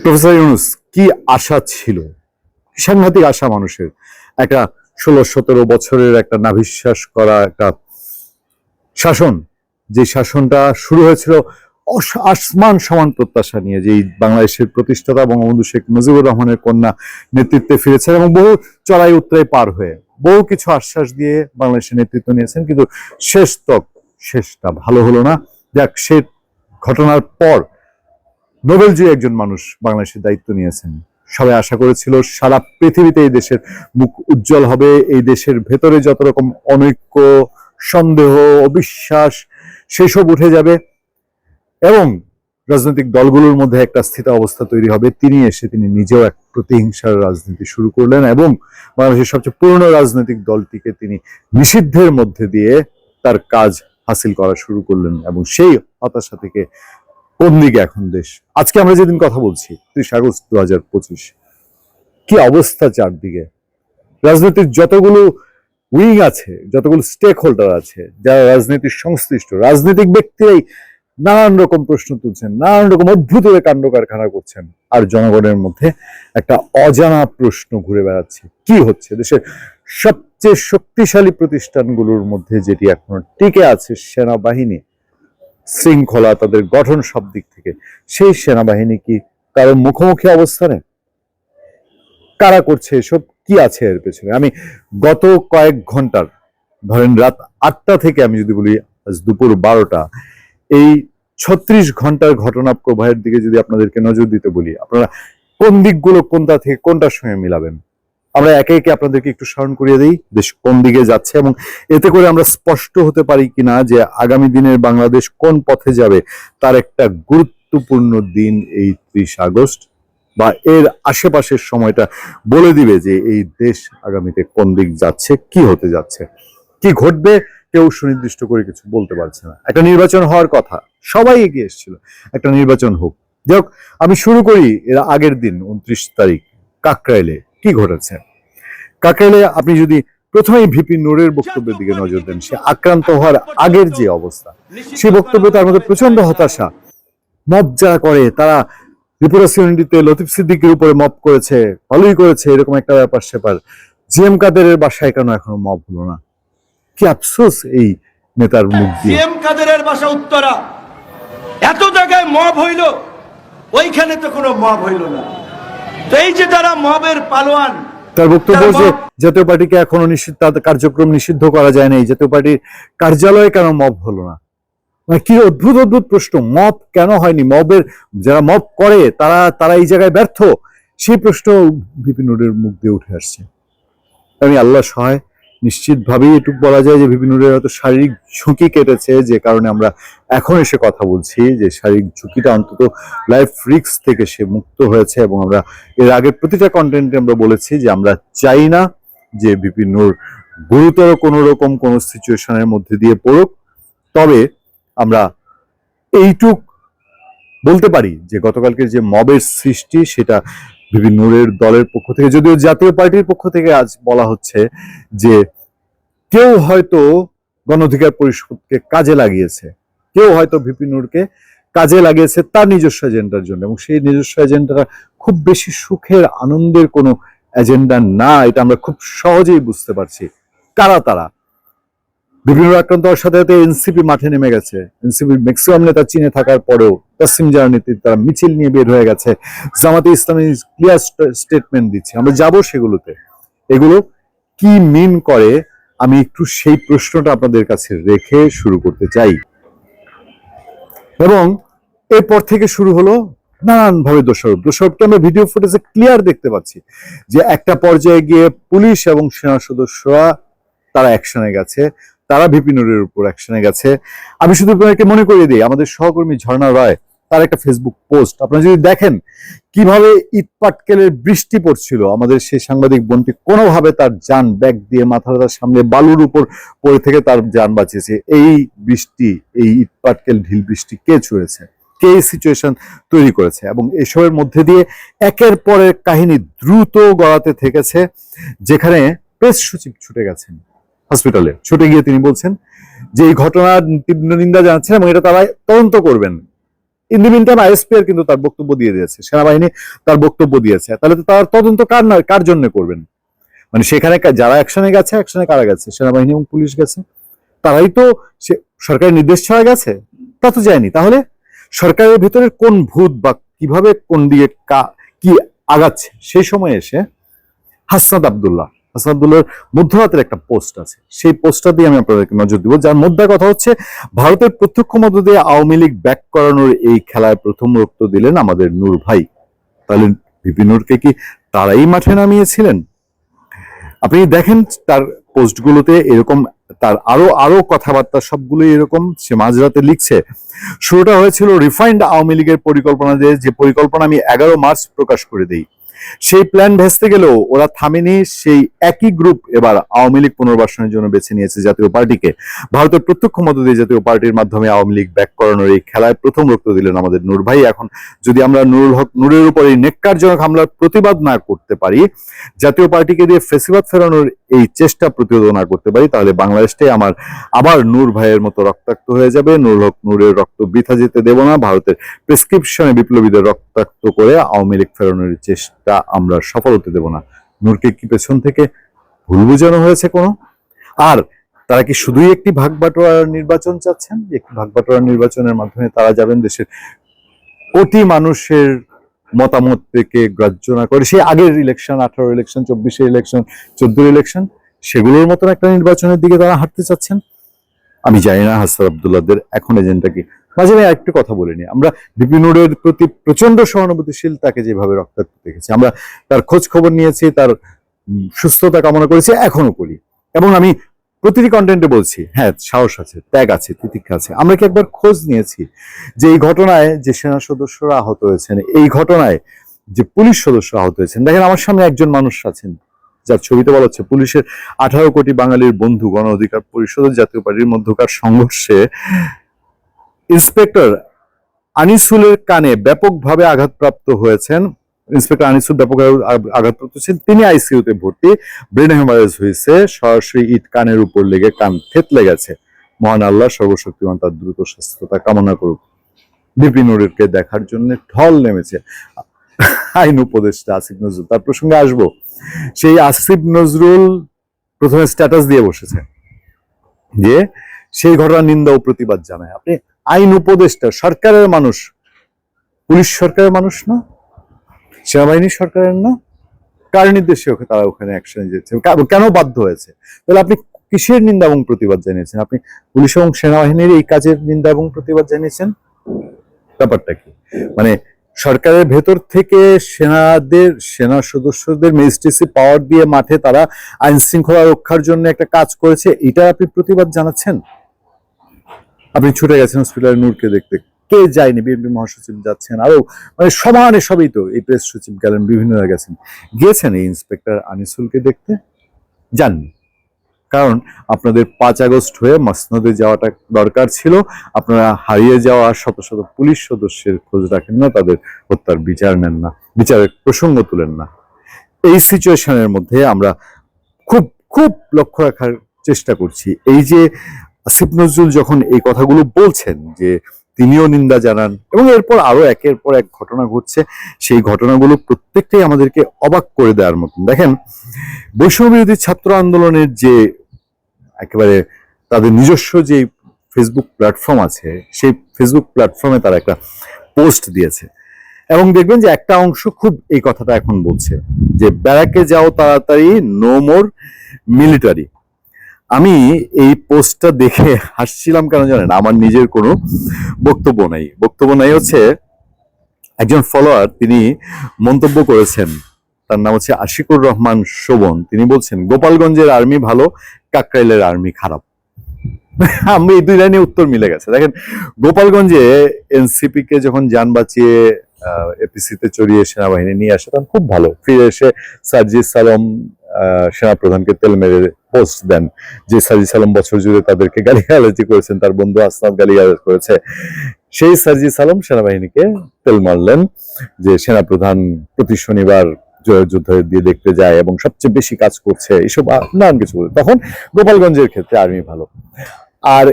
Professor Yunus, কি আশা ছিল? সাংঘাতিক আশা মানুষের। একটা ষোলো সতেরো বছরের একটা নাভিশ্বাস করা, একটা শাসন, যে শাসনটা শুরু হয়েছিল আসমান সমান প্রত্যাশা নিয়ে, যে বাংলাদেশের প্রতিষ্ঠাতা বঙ্গবন্ধু শেখ মুজিবুর রহমানের কন্যা নেতৃত্বে ফিরেছেন এবং বহু চড়াই উত্তরাই পার হয়ে, বহু কিছু আশ্বাস দিয়ে বাংলাদেশের নেতৃত্ব নিয়েছেন, কিন্তু শেষ তক শেষটা ভালো হলো না। যাক, সে ঘটনার পর নোবেলজয়ী একজন মানুষ বাংলাদেশের দায়িত্ব নিয়েছেন। সবাই আশা করেছিল সারা পৃথিবীতে এই দেশের মুখ উজ্জ্বল হবে। এই দেশের ভেতরে যত রকম অনৈক্য, সন্দেহ, অবিশ্বাস, সেসব উঠে যাবে এবং রাজনৈতিক দলগুলোর মধ্যে একটা স্থিত অবস্থা তৈরি হবে। তিনি এসে তিনি নিজেও এক প্রতিহিংসার রাজনীতি শুরু করলেন এবং বাংলাদেশের সবচেয়ে পুরনো রাজনৈতিক দলটিকে তিনি নিষিদ্ধের মধ্যে দিয়ে তার কাজ হাসিল করা শুরু করলেন এবং সেই হতাশা থেকে কোন দিকে এখন দেশ? আজকে আমরা যেদিন কথা বলছি, ত্রিশ আগস্ট দু হাজার পঁচিশ, কি অবস্থা চারদিকে? রাজনীতির যতগুলো উইং আছে, যতগুলো স্টেক হোল্ডার আছে, যারা রাজনীতির সংশ্লিষ্ট, রাজনৈতিক ব্যক্তিরাই নানান রকম প্রশ্ন তুলছেন, নানান রকম অদ্ভুত কাণ্ড কারখানা করছেন, আর জনগণের মধ্যে একটা অজানা প্রশ্ন ঘুরে বেড়াচ্ছে, কি হচ্ছে? দেশের সবচেয়ে শক্তিশালী প্রতিষ্ঠানগুলোর মধ্যে যেটি এখনও টিকে আছে সেনাবাহিনী শৃঙ্খলা, তাদের গঠন সব দিক থেকে। সেই সেনাবাহিনী কি কারও মুখোমুখি অবস্থানে? কারা করছে এসব? কি আছে এর পেছনে? আমি গত কয়েক ঘণ্টার, ধরেন রাত আটটা থেকে আমি যদি বলি আজ দুপুর বারোটা, এই ছত্রিশ ঘণ্টার ঘটনা প্রবাহের দিকে যদি আপনাদেরকে নজর দিতে বলি, আপনারা কোন দিকগুলো কোনটা থেকে কোনটার সঙ্গে মিলাবেন? আমরা একে একে আপনাদেরকে একটু স্মরণ করিয়ে দিই, দেশ কোন দিকে যাচ্ছে এবং এতে করে আমরা স্পষ্ট হতে পারি কিনা যে আগামী দিনের বাংলাদেশ কোন পথে যাবে, তার একটা গুরুত্বপূর্ণ দিন এই ত্রিশ আগস্ট বা এর আশেপাশের সময়টা বলে দিবে যে এই দেশ আগামীতে কোন দিক যাচ্ছে, কি হতে যাচ্ছে, কি ঘটবে, কেউ সুনির্দিষ্ট করে কিছু বলতে পারছে না। একটা নির্বাচন হওয়ার কথা, সবাই এগিয়ে এসেছিল, একটা নির্বাচন হোক। যাই আমি শুরু করি এর আগের দিন, উনত্রিশ তারিখ, কাকরাইলে। কি ঘটেছে? কাকরাইলে আপনি যদি প্রথমেই ভিপি নূরের বক্তব্যের দিকে নজর দেন, সে আক্রান্ত হওয়ার আগের যে অবস্থা সেই বক্তব্য তার মধ্যে প্রচণ্ড হতাশা মব যারা করে, তারা ত্রিপুরা ইউনিটিতে লতিফ সিদ্দিকের উপরে মব করেছে ভালোই করেছে, এরকম একটা ব্যাপার স্যাপার জিএম কাদেরের বাসায় কেন এখনও মব হলো না? কি আফসোস এই নেতার মুখ দিয়ে? সিএম কাদেরের বাসা উত্তরা। এত জায়গায় মব হইল, ওইখানে তো কোনো মব হইল না। তো এই যে যারা মবের পালোয়ান তার বক্তব্য যে জাতীয় পার্টিকে এখনও নিষিদ্ধ কার্যক্রম নিষিদ্ধ করা যায় নাই জাতীয় পার্টির কার্যালয়ে কেন মব হলো না? মানে কি অদ্ভুত অদ্ভুত প্রশ্ন। মব কেন হয়নি? মবের যারা মব করে তারা তারা এই জায়গায় ব্যর্থ? সেই প্রশ্ন বিপিন মুখ দিয়ে উঠে আসছে। আমি আল্লাহ সহায় নিশ্চিতভাবেই এটুকু বলা যায় যে বিপিন হয়তো শারীরিক ঝুঁকি কেটেছে, যে কারণে আমরা এখন এসে কথা বলছি যে শারীরিক ঝুঁকিটা অন্তত লাইফ রিক্স থেকে সে মুক্ত হয়েছে এবং আমরা এর আগে প্রতিটা কন্টেন্টে আমরা বলেছি যে আমরা চাই না যে বিপিন গুরুতর কোনো রকম কোনো সিচুয়েশনের মধ্যে দিয়ে পড়ুক। তবে আমরা এইটুক বলতে পারি যে গতকালকে যে মবের সৃষ্টি, সেটা বিপিন নূরের দলের পক্ষ থেকে, যদিও জাতীয় পার্টির পক্ষ থেকে আজ বলা হচ্ছে যে কেউ হয়তো গণ অধিকার পরিষদকে কাজে লাগিয়েছে, কেউ হয়তো বিপিন নূরকে কাজে লাগিয়েছে তার নিজস্ব এজেন্ডার জন্য এবং সেই নিজস্ব এজেন্ডাটা খুব বেশি সুখের, আনন্দের কোনো এজেন্ডা না, এটা আমরা খুব সহজেই বুঝতে পারছি। কারা তারা? বিভিন্ন আক্রান্ত হওয়ার সাথে সাথে এনসিপি মাঠে নেমে গেছে। এনসিপির ম্যাক্সিমাম নেতা চীনে থাকার পরেও তাসিম জাহার নেতৃত্বে তারা মিছিল নিয়ে বের হয়ে গেছে। জামাতে ইসলামী ক্লিয়ার স্টেটমেন্ট দিচ্ছে। আমরা যাব সেগুলোতে। এগুলো কি মিন করে? আমি একটু সেই প্রশ্নটা আপনাদের কাছে রেখে শুরু করতে চাই। এবং এরপর থেকে শুরু হলো নানান ভাবে দোষারোপ দোষারোপটা আমরা ভিডিও ফুটেজে ক্লিয়ার দেখতে পাচ্ছি যে একটা পর্যায়ে গিয়ে পুলিশ এবং সেনা সদস্যরা তারা অ্যাকশনে গেছে। তারা ভিপিনুরের উপর অ্যাকশনে গেছে। আমি শুধু আপনাকে মনে করিয়ে দিই, আমাদের সহকর্মী ঝর্ণা রায়, তার একটা ফেসবুক পোস্ট আপনারা যদি দেখেন কীভাবে ইট পাটকেলের বৃষ্টি পড়ছিল, আমাদের সেই সাংবাদিক বোনটি কোনোভাবে তার যান ব্যাগ দিয়ে মাথা মাথার সামনে বালুর উপর পড়ে থেকে তার যান বাঁচিয়েছে। এই বৃষ্টি, এই ইট পাটকেল ঢিল বৃষ্টি কে ছুঁড়েছে? কে সিচুয়েশন তৈরি করেছে? এবং এসবের মধ্যে দিয়ে একের পর এক কাহিনী দ্রুত গড়াতে থেকেছে, যেখানে প্রেস সচিব ছুটে গেছেন। হসপিটালে ছুটে গিয়ে তিনি বলছেন যে, এই ঘটনার তীব্র নিন্দা জানাচ্ছেন এবং এটা তারা তদন্ত করবেন। ইন দি টাইম আইএসপিআর কিন্তু তার বক্তব্য দিয়ে দিয়েছে। সেনাবাহিনী তার বক্তব্য দিয়েছে। তাহলে তো তার তদন্ত কার না, কার জন্য করবেন? মানে সেখানে যারা অ্যাকশনে গেছে অ্যাকশনে কারা গেছে? সেনাবাহিনী এবং পুলিশ গেছে। তারাই তো সে, সরকারের নির্দেশ ছাড়া গেছে? তা তো যায়নি। তাহলে সরকারের ভেতরে কোন ভূত বা কীভাবে কোন দিকে কা- কি আগাচ্ছে? সেই সময় এসে হাসনাদ আব্দুল্লাহ হাসনাদ আব্দুল্লাহর মধ্যরাতের একটা পোস্ট আছে। সেই পোস্টটা দিয়ে আমি আপনাদেরকে নজর দিব। যার মধ্যে কথা হচ্ছে, ভারতের প্রত্যক্ষ মধ্য দিয়ে আওয়ামী লীগ ব্যাক করানোর এই খেলায় প্রথম রক্ত দিলেন আমাদের নূর ভাই। তাহলে ভিপি নূরকে কি তারাই মাঠে নামিয়েছিলেন? আপনি দেখেন তার পোস্টগুলোতে এরকম, তার আরও আরও কথাবার্তা সবগুলোই এরকম সে মাঝরাতে লিখছে। শুরুটা হয়েছিল, রিফাইন্ড আওয়ামী লীগের পরিকল্পনা দিয়ে, যে পরিকল্পনা আমি এগারো মার্চ প্রকাশ করে দেই। সেই প্ল্যান ভেস্তে গেলেও ওরা থামেনি, সেই একই গ্রুপ এবার আওয়ামী লীগ পুনর্বাসনের জন্য বেছে নিয়েছে জাতীয় পার্টিকে। ভারতের প্রত্যক্ষ মধ্য দিয়ে জাতীয় পার্টির মাধ্যমে আওয়ামী লীগ ব্যাক করানোর এই খেলায় প্রথম রক্ত দিলেন আমাদের নূর ভাই। এখন যদি আমরা নুরুল হক, নূরের উপর এই নেককারজনক হামলার প্রতিবাদ না করতে পারি, জাতীয় পার্টিকে দিয়ে ফেসিবাদ ফেরানোর এই চেষ্টা প্রতিরোধ না করতে পারি, তাহলে বাংলাদেশটাই আমার আবার নূর ভাইয়ের মতো রক্তাক্ত হয়ে যাবে। নূর হক, নূরের রক্ত বৃথা যেতে দেব না। ভারতের প্রেসক্রিপশনে বিপ্লবীদের রক্তাক্ত করে আওয়ামী লীগ ফেরানোর চেষ্টা আমরা সফল হতে দেব না। নূরকে কি পেছন থেকে ভুল বোঝানো হয়েছে কোনো? আর তারা কি শুধুই একটি ভাগ বাটোয়ারার নির্বাচন চাচ্ছেন? একটি ভাগ বাটোয়ারার নির্বাচনের মাধ্যমে তারা যাবেন দেশের কোটি মানুষের মতামত থেকে গ্রাহ্য না করে? সেই আগের ইলেকশন আঠারো ইলেকশন চব্বিশের ইলেকশন চোদ্দোর ইলেকশন সেগুলোর মতন একটা নির্বাচনের দিকে তারা হাঁটতে চাচ্ছেন। আমি জানি না, হাসান আবদুল্লাদের এখন এজেন্ডা কি। মাঝে মাঝে একটু কথা বলিনি আমরা বিপিনুরের প্রতি প্রচণ্ড সহানুভূতিশীল তাকে যেভাবে রক্তাক্ত দেখেছি, আমরা তার খোঁজ খবর নিয়েছি, তার সুস্থতা কামনা করেছি, এখনও করি। এবং আমি প্রতিটি কন্টেন্টে বলছি হ্যাঁ সাহস আছে, ত্যাগ আছে, তিতিক্ষা আছে। আমরা কি একবার খোঁজ নিয়েছি যে এই ঘটনায় যে সেনা সদস্যরা আহত হয়েছেন, এই ঘটনায় যে পুলিশ সদস্য আহত হয়েছেন? দেখেন, আমার সামনে একজন মানুষ আছেন। যার ছবিতে বলা হচ্ছে, পুলিশের আঠারো কোটি বাঙালির বন্ধু গণ অধিকার পরিষদ জাতীয় পার্টির মধ্যকার সংঘর্ষে ইন্সপেক্টর আনিসুলের কানে ব্যাপকভাবে আঘাতপ্রাপ্ত হয়েছেন। ইন্সপেক্টর আনিসুল ব্যাপক আঘাতপ্রাপ্ত ছিলেন তিনি আইসিইউতে ভর্তি। ব্রেন হেমারেজ হয়েছে। সরাসরি ইট কানের উপর লেগে কান থেতলে গেছে। মহান আল্লাহ সর্বশক্তিমান তার দ্রুত সুস্থতা কামনা করুক। বিপিনুরকে দেখার জন্য ঢল নেমেছে। আইন উপদেষ্টা আসিফ নজরুল। তার প্রসঙ্গে আসব। সেই আসিফ নজরুল প্রথমে স্ট্যাটাস দিয়ে বসেছে। যে সেই ঘটনার নিন্দা ও প্রতিবাদ জানায়। আপনি আইন উপদেষ্টা, সরকারের মানুষ। পুলিশ সরকারের মানুষ না? সেনাবাহিনী সরকারের না? কার নির্দেশে তারা ওখানে অ্যাকশনে কা- কেন বাধ্য হয়েছে? তাহলে আপনি কিসের নিন্দা এবং প্রতিবাদ জানিয়েছেন? আপনি পুলিশ এবং সেনাবাহিনীর এই কাজের নিন্দা এবং প্রতিবাদ জানিয়েছেন? ব্যাপারটা কি? মানে সরকারের ভেতর থেকে সেনাদের, সেনা সদস্যদের ম্যাজিস্ট্রেসি পাওয়ার দিয়ে মাঠে তারা আইন শৃঙ্খলা রক্ষার জন্য একটা কাজ করেছে, এটা আপনি প্রতিবাদ জানাচ্ছেন? আপনি ছুটে গেছেন হসপিটালে নূরকে দেখতে। কে যায়নি? বিএনপি মহাসচিব যাচ্ছেন। আরও মানে সমানে সবই তো এই প্রেস সচিব গেলেন, বিভিন্ন গেছেন। গিয়েছেন এই ইন্সপেক্টর আনিসুলকে দেখতে? যাননি। কারণ আপনাদের পাঁচ আগস্ট হয়ে মাসনদে যাওয়াটা দরকার ছিল। আপনারা হারিয়ে যাওয়া শত শত পুলিশ সদস্যের খোঁজ রাখেন না, তাদের হত্যার বিচার নেন না, বিচারের প্রসঙ্গ তুলেন না। এই সিচুয়েশনের মধ্যে আমরা খুব খুব লক্ষ্য রাখার চেষ্টা করছি। এই যে আসিফ নজরুল যখন এই কথাগুলো বলছেন যে তিনিও নিন্দা জানান এবং এরপর আরও একের পর এক ঘটনা ঘটছে, সেই ঘটনাগুলো প্রত্যেকটাই আমাদেরকে অবাক করে দেওয়ার মতন। দেখেন বৈষম্য বিরোধী ছাত্র আন্দোলনের যে একেবারে তাদের নিজস্ব যে ফেসবুক প্ল্যাটফর্ম আছে, সেই ফেসবুক প্ল্যাটফর্মে তারা একটা পোস্ট দিয়েছে। এবং দেখবেন যে একটা অংশ খুব এই কথাটা এখন বলছে যে, ব্যারাকে যাও তাড়াতাড়ি নো মোর মিলিটারি আমি এই পোস্টটা দেখে হাসছিলাম কেন জানেন? আমার নিজের কোনো বক্তব্য নাই। বক্তব্য নাই হচ্ছে, একজন ফলোয়ার তিনি মন্তব্য করেছেন। তার নাম হচ্ছে আশিকুর রহমান শোভন। তিনি বলছেন, গোপালগঞ্জের আর্মি ভালো কাকরাইলের আর্মি খারাপ। আমি এই দুই লাইনে উত্তর মিলে গেছে। দেখেন, গোপালগঞ্জে এনসিপি কে যখন যান বাঁচিয়ে এপিসিতে চড়িয়ে সেনাবাহিনী নিয়ে আসে, তখন খুব ভালো। ফিরে এসে সার্জিস সালম সেনাপ্রধানকে তেল মেরে পোস্ট দেন। যে সার্জিস সালম বছর জুড়ে তাদেরকে গালিগালাজি করেছেন, তার বন্ধু আসনাদ গালিগালাজ করেছে। সেই সার্জিস সালম সেনাবাহিনীকে তেল মারলেন যে সেনাপ্রধান প্রতি শনিবার যুদ্ধ দিয়ে দেখতে যায় এবং সবচেয়ে বেশি কাজ করছে এইসব নানান কিছু। তখন গোপালগঞ্জের ক্ষেত্রে আর্মি ভালো। আর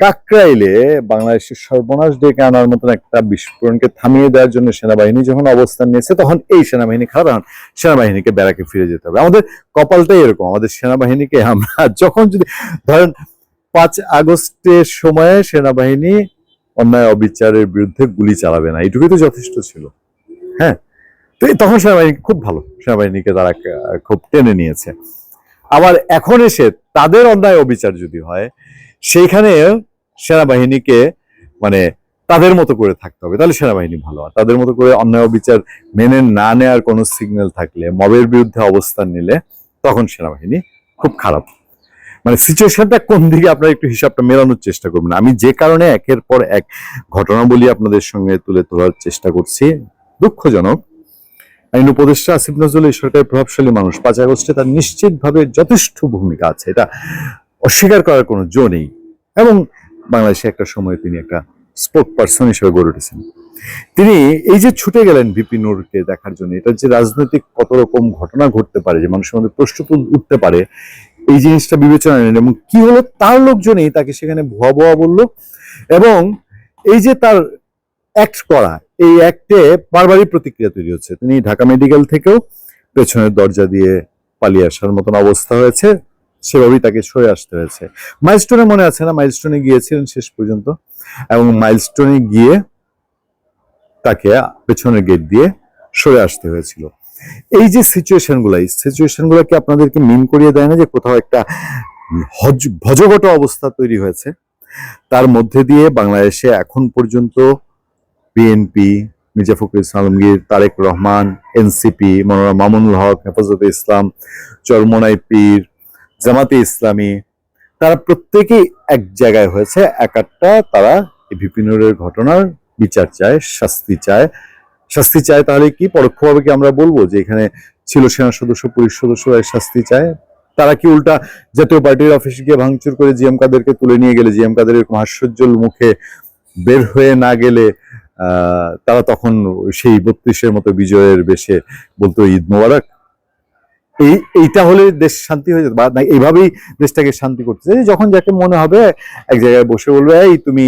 কাকরাইলে বাংলাদেশের সর্বনাশ ডেকে আনার মতন একটা বিস্ফোরণকে থামিয়ে দেওয়ার জন্য সেনাবাহিনী যখন অবস্থান নিয়েছে, তখন এই সেনাবাহিনী খারাপ। সেনাবাহিনীকে ব্যারাকে ফিরে যেতে হবে। আমাদের কপালটাই এরকম। আমাদের সেনাবাহিনীকে আমরা যখন যদি, ধরেন পাঁচ আগস্টের সময়ে সেনাবাহিনী অন্যায় অবিচারের বিরুদ্ধে গুলি চালাবে না, এটুকুই তো যথেষ্ট ছিল। হ্যাঁ? তো তখন সেনাবাহিনী খুব ভালো। সেনাবাহিনীকে তারা খুব টেনে নিয়েছে। আবার এখন এসে তাদের অন্যায় অবিচার যদি হয়, সেইখানে সেনাবাহিনীকে মানে তাদের মতো করে থাকতে হবে। তাহলে সেনাবাহিনী ভালো। আর তাদের মতো করে অন্যায় অবিচার মেনে না নেওয়ার কোনো সিগন্যাল থাকলে, মবের বিরুদ্ধে অবস্থান নিলে, তখন সেনাবাহিনী খুব খারাপ। মানে সিচুয়েশনটা কোন দিকে আপনারা একটু হিসাবটা মেলানোর চেষ্টা করবেন? আমি যে কারণে একের পর এক ঘটনা ঘটনাবলী আপনাদের সঙ্গে তুলে ধরার চেষ্টা করছি, দুঃখজনক আইন উপদেষ্টা আসিফ নজরুল এই সরকারের প্রভাবশালী মানুষ পাঁচ আগস্টে তার নিশ্চিতভাবে যথেষ্ট ভূমিকা আছে। এটা অস্বীকার করার কোনো জো নেই। এবং বাংলাদেশে একটা সময় তিনি একটা স্পোক পার্সন হিসেবে গড়ে উঠেছেন। তিনি এই যে ছুটে গেলেন বিপি নূরকে দেখার জন্য এটা যে রাজনৈতিক কত রকম ঘটনা ঘটতে পারে, যে মানুষের মধ্যে প্রশ্ন উঠতে পারে, এই জিনিসটা বিবেচনা নেন এবং কি হলো তার লোকজনই তাকে সেখানে ভুয়া ভুয়া বলল। এবং এই যে তার অ্যাক্ট করা এই অ্যাক্টে বারবারই প্রতিক্রিয়া তৈরি হচ্ছে। তিনি ঢাকা মেডিকেল থেকেও পেছনের দরজা দিয়ে পালিয়ে আসার মতন অবস্থা হয়েছে। সেভাবেই তাকে সরে আসতে হয়েছে। মাইলস্টোনে মনে আছে না? মাইলস্টোনে গিয়েছিলেন শেষ পর্যন্ত। এবং মাইলস্টোনে গিয়ে তাকে পেছনের গেট দিয়ে সরে আসতে হয়েছিল। এই যে সিচুয়েশনগুলো এই সিচুয়েশনগুলো কি আপনাদেরকে মিন করিয়ে দেয় না যে কোথাও একটা ভজগট অবস্থা তৈরি হয়েছে? তার মধ্যে দিয়ে বাংলাদেশে এখন পর্যন্ত বিএনপি মির্জা ফখরুল আলমগীর, তারেক রহমান এনসিপি মনোরম মামুনুল হক, হেফাজতে ইসলাম, চরমোনাই পীর, জামাতে ইসলামী। তারা প্রত্যেকেই এক জায়গায় হয়েছে, এক একটা তারা এই বিপিনুরের ঘটনার বিচার চায়, শাস্তি চায়। শাস্তি চায় তাহলে কি? পরোক্ষভাবে কি আমরা বলব যে এখানে ছিল সেনা সদস্য, পুলিশ সদস্যরা শাস্তি চায়? তারা কি উল্টা জাতীয় পার্টির অফিসে গিয়ে ভাঙচুর করে জিএম কাদেরকে তুলে নিয়ে গেলে, জিএম কাদের এরকম হাস্যোজ্জ্বল মুখে বের হয়ে না গেলে তারা তখন সেই বত্রিশের মতো বিজয়ের বেশে বলতো ঈদ মোবারক। এই, এইটা হলে দেশ শান্তি হয়ে যেত বা এইভাবেই দেশটাকে শান্তি করতে চাই যখন যাকে মনে হবে, এক জায়গায় বসে বলবে, এই তুমি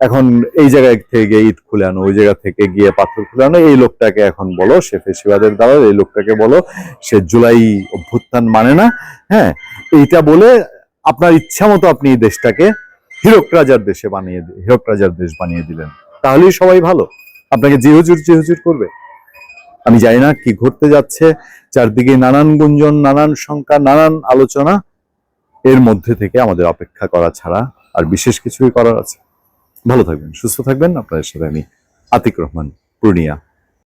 এখন এই জায়গায় থেকে ঈদ খুলে আনো, ওই জায়গা থেকে গিয়ে পাথর খুলে আনো। এই লোকটাকে এখন বলো, সে ফেসিবাদের দালাল, এই লোকটাকে বলো, সে জুলাই অভ্যুত্থান মানে না হ্যাঁ? এইটা বলে আপনার ইচ্ছা মতো আপনি দেশটাকে হিরক রাজার দেশে বানিয়ে হিরক রাজার দেশ বানিয়ে দিলেন। তাহলেই সবাই ভালো। আপনাকে যে হুজুর যে হুজুর করবে। আমি জানি না কি ঘটতে যাচ্ছে, চারদিকে নানান গুঞ্জন, নানান শঙ্কা, নানান আলোচনা। এর মধ্যে থেকে আমাদের অপেক্ষা করা ছাড়া আর বিশেষ কিছুই করার আছে। ভালো থাকবেন, সুস্থ থাকবেন। আপনাদের সাথে আমি আতিক রহমান, পূর্ণিয়া।